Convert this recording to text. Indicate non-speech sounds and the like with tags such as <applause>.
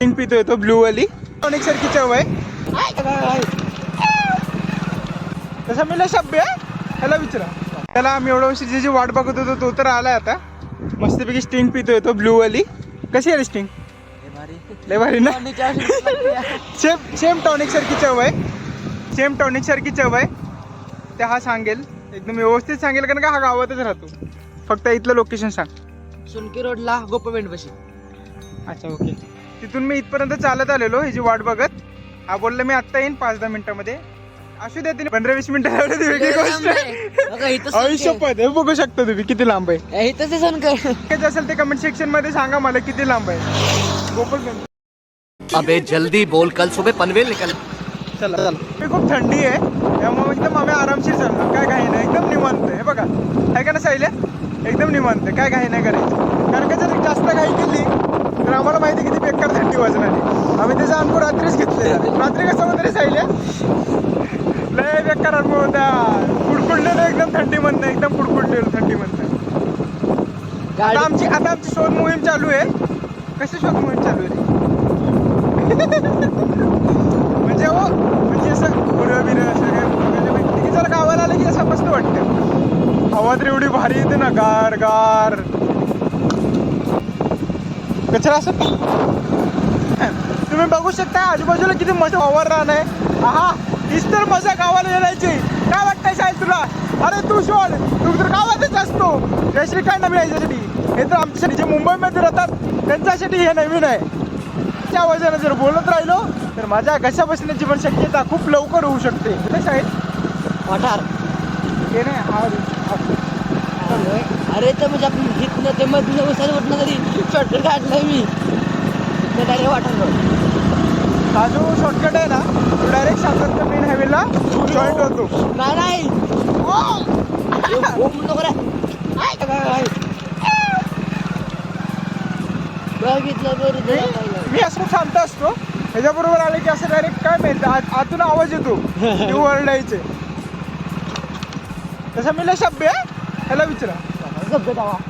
Pink पितोय तो blue वाली. Tonic सारखी चव आहे. तसा मी आहे. त्याला विचारा. त्याला आम्ही एवढं वर्षी जी वाट बघत होतो तो तर आलाय आता. मस्तपैकी स्टिंग पितोय तो ब्लू वाली. कशी आहे स्टिंग लय भारी ना? सेम सेम टॉनिक सारखी चव आहे. सेम टॉनिक सारखी चव आहे. ते हा सांगेल. एकदम व्यवस्थित सांगेल कारण का हा गावातच राहतो. फक्त इथलं लोकेशन सांग. सुनकी रोडला गोपवेंड बशी. अच्छा ओके तिथून मी इथपर्यंत चालत आलेलो ह्याची वाट बघत. हा बोलला मी आत्ता येईन पाच दहा मिनिटामध्ये. असू द्या तिने पंधरा वीस मिनिटं लावले ती वेगळी गोष्ट. आयुष्यपद हे बघू शकता तुम्ही किती लांब आहे. इथंच काय असेल ते कमेंट सेक्शनमध्ये सांगा मला किती लांब आहे. अबे जल्दी बोल कल सुबह पनवेल निकल. चला चला. मी खूप थंडी आहे त्यामुळे एकदम आम्ही आरामशीर चाललो. काय काही नाही एकदम निवांत आहे. हे बघा आहे का ना साईले एकदम निवांत आहे काय काही नाही करायचं. कारण का जर जास्त घाई केली तर आम्हाला माहिती किती बेकार थंडी वाजणार आम्ही त्याचा अनुभव रात्रीच घेतले रात्री कसं होतं रे साईले लय बेकार अनुभव होता. कुडकुडलेलं एकदम थंडी म्हणणं एकदम कुडकुडलेलं थंडी म्हणणं आता आमची आता आमची शोध मोहीम चालू आहे. कशी शोध मोहीम चालू आहे? म्हणजे हो म्हणजे असं गुरं बिरं सगळं जरा गावाला आलं की असं मस्त वाटतं. हवा तर एवढी भारी येते ना. गार गार. कचरा असं तुम्ही बघू शकता आजूबाजूला किती मस्त हवा राहणं आहे. आहा हीच तर मजा गावाला येण्याची. काय वाटतंय साहेब तुला? अरे तू शोध. तू तर गावातच असतो. त्यासाठी काय नवीन आहे याच्यासाठी हे तर आमच्यासाठी जे मुंबईमध्ये राहतात त्यांच्यासाठी हे नवीन आहे. त्या आवाजाने जर बोलत राहिलो तर माझ्या घशा बसण्याची पण शक्यता खूप लवकर होऊ शकते. नाही साहेब? वाठार हे नाही हा. अरे तर म्हणजे आपण घेतलं ते मग उसाला उठणं तरी शॉर्टकट काढलंय मी. डायरेक्ट वाठार रोड हा जो शॉर्टकट आहे ना तो डायरेक्ट सातारच्या मेन हायवेला जॉईंट होतो. नाही नाही. <laughs> बघितलं बरं ते पाहिलं. मी असं शांत असतो. ह्याच्याबरोबर आले की असं डायरेक्ट काय आत- आतून आवाज येतो. <laughs> ते ओरडायचे तसं मी लय आहे. 还来不及了，是不知道啊。